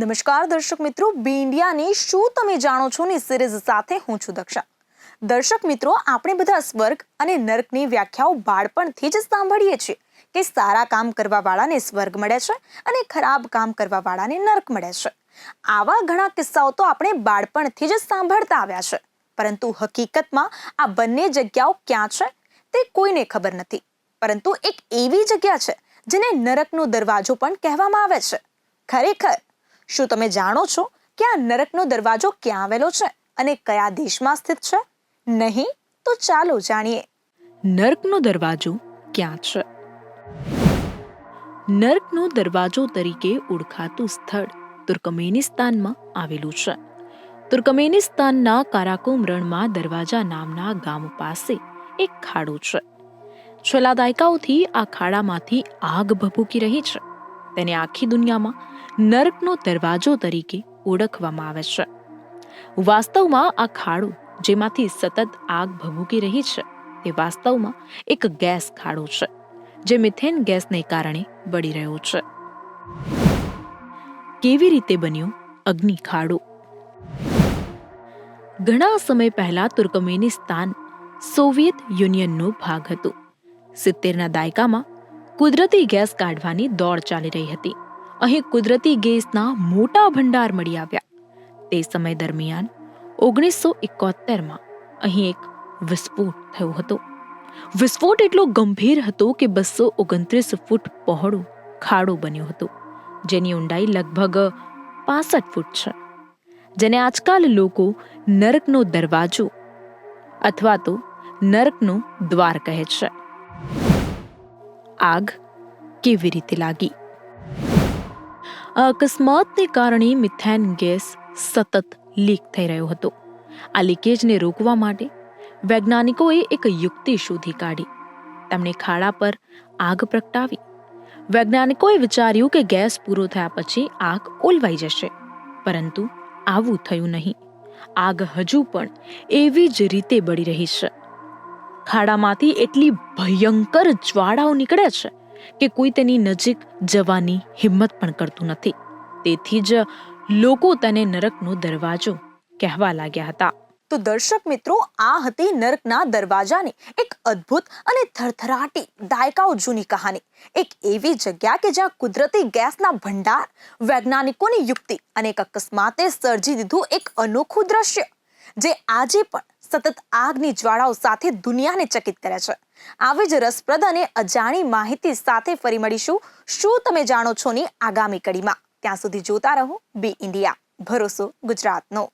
નમસ્કાર દર્શક મિત્રો બી ઇન્ડિયાની શું તમે જાણો છો ની સિરીઝ સાથે હું છું દક્ષા. દર્શક મિત્રો, આપણે બધા સ્વર્ગ અને નર્કની વ્યાખ્યાઓ બાળપણથી જ સાંભળીએ છીએ કે સારા કામ કરવા વાળાને સ્વર્ગ મળે છે અને ખરાબ કામ કરવા વાળાને નર્ક મળે છે. આવા ઘણા કિસ્સાઓ તો આપણે બાળપણથી જ સાંભળતા આવ્યા છે. પરંતુ હકીકતમાં આ બંને જગ્યાઓ ક્યાં છે તે કોઈને ખબર નથી. પરંતુ એક એવી જગ્યા છે જેને નરકનો દરવાજો પણ કહેવામાં આવે છે. ખરેખર શું તમે જાણો છો કે આ નરકનો દરવાજો ક્યાં આવેલો છે અને કયા દેશમાં સ્થિત છે? નહીં, તો ચાલો જાણીએ. નર્કનો દરવાજો ક્યાં છે? નર્કનો દરવાજો તરીકે ઓળખાતું સ્થળ તુર્કમેનિસ્તાનમાં આવેલું છે. તુર્કમેનિસ્તાનના કારાકુમ રણમાં દરવાજા નામના ગામ પાસે એક ખાડો છે. છેલ્લા દાયકાઓથી આ ખાડામાંથી આગ ભભૂકી રહી છે. તેને આખી દુનિયામાં નર્કનો દરવાજો તરીકે ઓળખવામાં આવે છે. વાસ્તવમાં આ ખાડો જેમાંથી સતત આગ ભભૂકી રહી છે, તે વાસ્તવમાં એક ગેસ ખાડો છે, જે મિથેન ગેસને કારણે બળી રહ્યો છે. કેવી રીતે બન્યો અગ્નિ ખાડો? ઘણા સમય પહેલા તુર્કમેનિસ્તાન સોવિયત યુનિયનનો ભાગ હતો. સિત્તેરના દાયકામાં કુદરતી ગેસ કાઢવાની દોડ ચાલી રહી હતી. અહીં કુદરતી ગેસના મોટા ભંડાર મળી આવ્યા. તે સમય દરમિયાન ઓગણીસો એકોતેરમાં અહીં એક વિસ્ફોટ થયો હતો. વિસ્ફોટ એટલો ગંભીર હતો કે બસો ઓગણત્રીસ ફૂટ પહોળું ખાડો બન્યો હતો, જેની ઊંડાઈ લગભગ પાસઠ ફૂટ છે. જેને આજકાલ લોકો નરકનો દરવાજો અથવા તો નરકનું દ્વાર કહે છે. આગ કેવી રીતે લાગી? અકસ્માતને કારણે મિથેન ગેસ સતત લીક થઈ રહ્યો હતો. આ લીકેજને રોકવા માટે વૈજ્ઞાનિકોએ એક યુક્તિ શોધી કાઢી. તેમણે ખાડા પર આગ પ્રગટાવી. વૈજ્ઞાનિકોએ વિચાર્યું કે ગેસ પૂરો થયા પછી આગ ઓલવાઈ જશે. પરંતુ આવું થયું નહીં. આગ હજુ પણ એવી જ રીતે બળી રહી છે. ખાડામાંથી એટલી ભયંકર જ્વાળાઓ નીકળે છે કે કોઈ તેની નજીક જવાની હિંમત પણ કરતું નથી. તેથી જ લોકો તેને નરકનો દરવાજો કહેવા લાગ્યા હતા. તો દર્શક મિત્રો, આ હતી નર્કના દરવાજાની એક અદ્ભુત અને થરથરાટી દાયકાઓ જૂની કહાની. એક એવી જગ્યા કે જ્યાં કુદરતી ગેસના ભંડાર, વૈજ્ઞાનિકોની યુક્તિ અને એક અકસ્માતે સર્જી દીધું એક અનોખું દ્રશ્ય, જે આજે પણ સતત આગની જ્વાળાઓ સાથે દુનિયાને ચકિત કરે છે. આવી જ રસપ્રદ અને અજાણી માહિતી સાથે ફરી મળીશું. શું તમે જાણો છો ની આગામી કડીમાં? ત્યાં સુધી જોતા રહો. Be India. ભરોસો ગુજરાતનો.